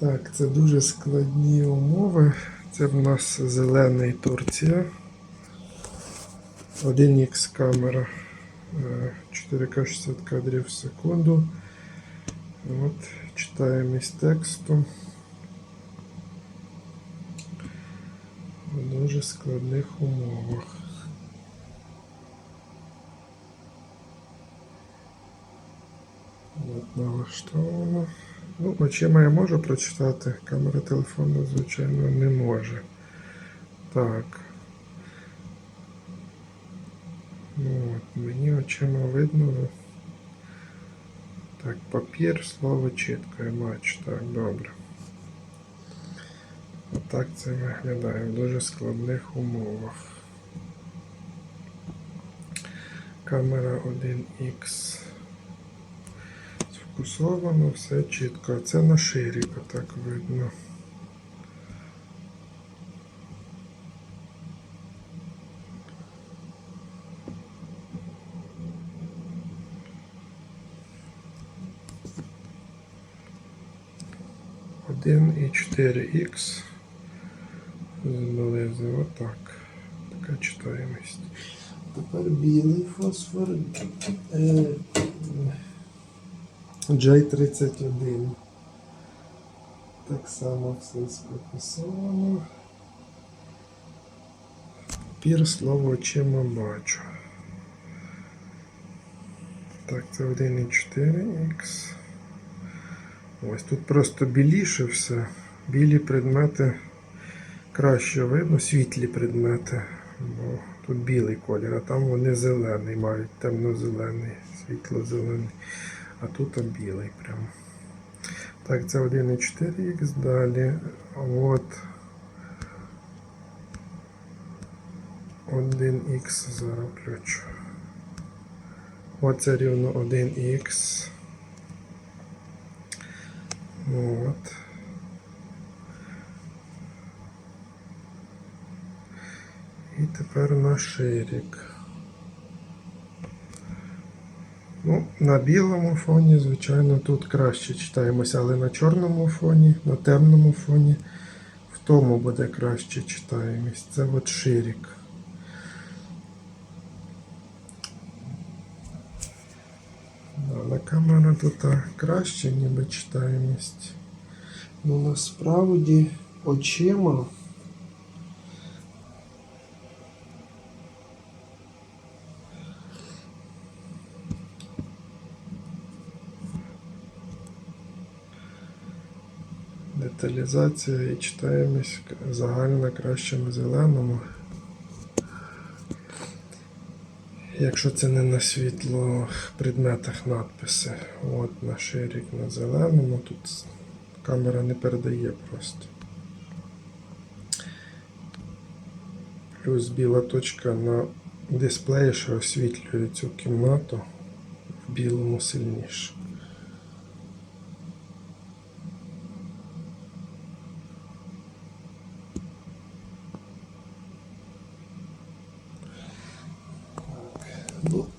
Так, це дуже складні умови. Це в нас зелений Турція. 1х камера. е, 4К 60 кадрів в секунду. От, читаємо із тексту. В дуже складних умовах. От налаштовано. Ну, очима я можу прочитати, камера телефону, звичайно, не може. Так. Ну, от, мені очима видно. Так, папір, слово чітко, я бачу. Так, добре. Отак це виглядає в дуже складних умовах. Камера 1х. Сфокусовано, все чітко. А Це на ширіка так видно. Один і 4х зблизу. Отак. Така читаємість. Тепер білий фосфор. Е, J31. Так само все сфокусовано. Пір слово очима бачу. Так, це 1,4х. Ось тут просто біліше все. Білі предмети краще видно, світлі предмети. Бо тут білий колір, а там вони зелений мають, темно-зелений, світло-зелений. А тут білий прям. Так, це 1,4х далі. От 1х зараз включу. Оце рівно 1х. От. І тепер на ширік. Ну, на білому фоні, звичайно, тут краще читаємося, але на чорному фоні, на темному фоні в тому буде краще читаємось. Це от ширік. Але камера тут краще, ніби читаємість. Ну насправді очима. Деталізація і читаємось загально краще на зеленому. Якщо це не на світло предметах надписи. От на ширік на зеленому, тут камера не передає просто. Плюс біла точка на дисплеї, що освітлює цю кімнату в білому сильніше. bu.